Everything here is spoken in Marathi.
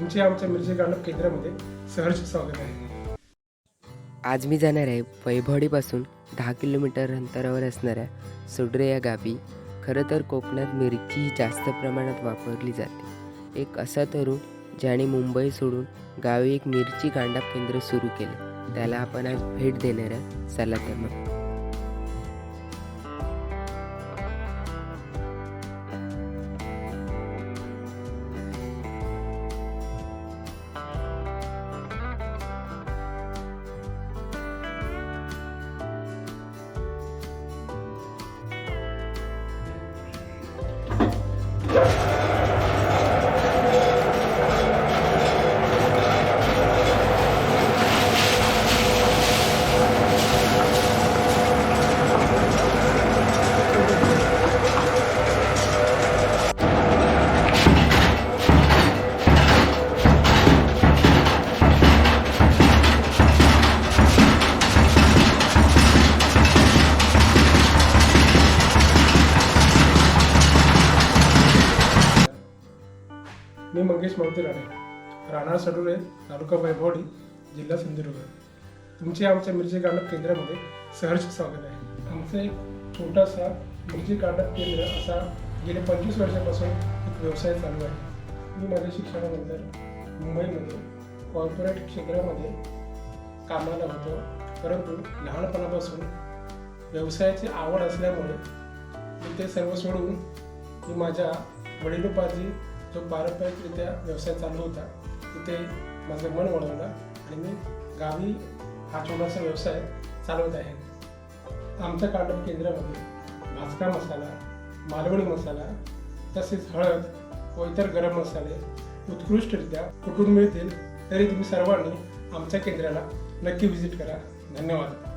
तुमचे आमच्या मिरची गाणं केंद्रामध्ये सहर्ष स्वागत आहे. आज मी जाणार आहे वैभवडीपासून दहा किलोमीटर अंतरावर असणाऱ्या सोडरे या गावी. खरं तर कोकणात मिरची ही जास्त प्रमाणात वापरली जाते. एक असा तरुण ज्याने मुंबई सोडून गावी एक मिरची गांडाप केंद्र सुरू केले. त्याला आपण आज भेट देणार आहे. चला तर मग. मी मंगेश मारुती राणे राहणार सडुरे तालुका वैभवडी जिल्हा सिंधुदुर्ग. तुमचे आमच्या मिरची गाणक केंद्रामध्ये सहर्ष स्वागत आहे. आमचं एक छोटासा मिरची गाणक केंद्र असा गेले पंचवीस वर्षापासून एक व्यवसाय चालू आहे. मी माझ्या शिक्षणानंतर मुंबईमध्ये कॉर्पोरेट क्षेत्रामध्ये कामाला होतो. परंतु लहानपणापासून व्यवसायाची आवड असल्यामुळे मी ते सर्व सोडून मी माझ्या वडिलोपार्जी जो पारंपरिकरित्या व्यवसाय चालू होता तिथे माझं मन वळवलं आणि मी गावी हा छोटासा व्यवसाय चालवत आहे. आमच्या काटप केंद्रामध्ये भाजका मसाला मालवणी मसाला तसेच हळद व इतर गरम मसाले उत्कृष्टरित्या कुठून मिळतील तरी तुम्ही सर्वांनी आमच्या केंद्राला नक्की व्हिजिट करा. धन्यवाद.